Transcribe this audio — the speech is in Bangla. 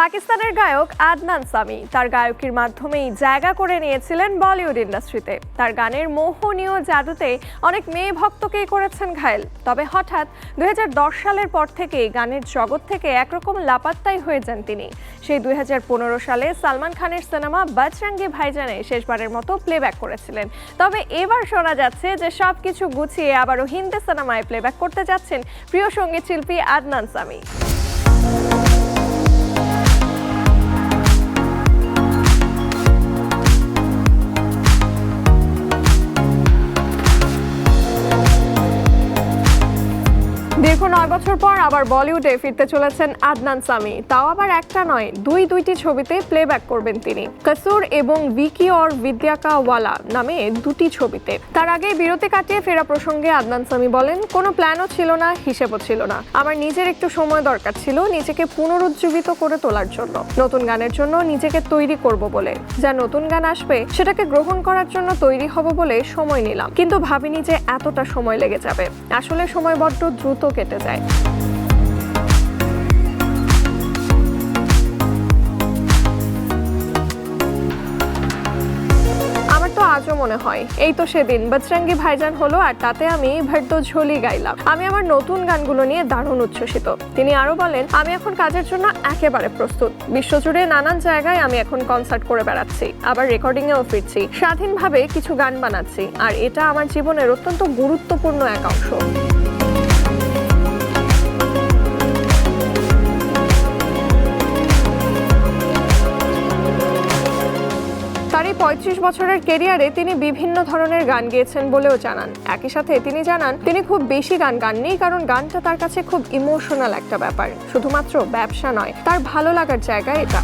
পাকিস্তানের গায়ক আদনান সামি। তার গায়কির মাধ্যমেই জায়গা করে নিয়েছিলেন বলিউড ইন্ডাস্ট্রিতে। তার গানের মোহনীয় জাদুতে অনেক মেয়ে ভক্তকেই করেছেন ঘায়েল। তবে হঠাৎ দুই হাজার দশ সালের পর থেকেই গানের জগৎ থেকে একরকম লাপাত্তাই হয়ে যান তিনি। সেই দুই হাজার পনেরো সালে সালমান খানের সিনেমা বজরঙ্গি ভাইজানে শেষবারের মতো প্লেব্যাক করেছিলেন। তবে এবার শোনা যাচ্ছে যে সব কিছু গুছিয়ে আবারও হিন্দি সিনেমায় প্লেব্যাক করতে যাচ্ছেন প্রিয় সংগীত শিল্পী আদনান সামি। দীর্ঘ নয় বছর পর আবার বলিউডে ফিরতে চলেছেন আদনান সামি। তাও আবার একটা নয়, দুই দুইটি ছবিতে প্লেব্যাক করবেন তিনি। কসুর এবং ভিকি অর বিদ্যাকা ওয়ালা নামে দুটি ছবিতে। তার আগে বিরতি কাটিয়ে ফেরা প্রসঙ্গে আদনান সামি বলেন, কোনো প্ল্যানও ছিল না, হিসেবও ছিল না। আমার নিজের একটু সময় দরকার ছিল, নিজেকে পুনরুজ্জীবিত করে তোলার জন্য। নতুন গানের জন্য নিজেকে তৈরি করব বলে। যা নতুন গান আসবে, সেটাকে গ্রহণ করার জন্য তৈরি হব বলে সময় নিলাম। কিন্তু ভাবিনি যে এতটা সময় লেগে যাবে। আসলে সময় বড্ড দ্রুত কেটে যায়। আজও মনে হয়, এই তো সেদিন বজরঙ্গি ভাইজান হলো আর তাতে আমি ভেট্ট ঝোলি গাইলাম। আমি আমার নতুন গানগুলো নিয়ে দারুণ উচ্ছ্বসিত। তিনি আরও বলেন, আমি এখন কাজের জন্য একেবারে প্রস্তুত। বিশ্বজুড়ে নানান জায়গায় আমি এখন কনসার্ট করে বেড়াচ্ছি, আবার রেকর্ডিং এও ফিরছি, স্বাধীনভাবে কিছু গান বানাচ্ছি, আর এটা আমার জীবনের অত্যন্ত গুরুত্বপূর্ণ এক অংশ। পঁয়ত্রিশ বছরের কেরিয়ারে তিনি বিভিন্ন ধরনের গান গেয়েছেন বলেও জানান। একই সাথে তিনি জানান, তিনি খুব বেশি গান গাননি কারণ গানটা তার কাছে খুব ইমোশনাল একটা ব্যাপার। শুধুমাত্র ব্যবসা নয়, তার ভালো লাগার জায়গা এটা।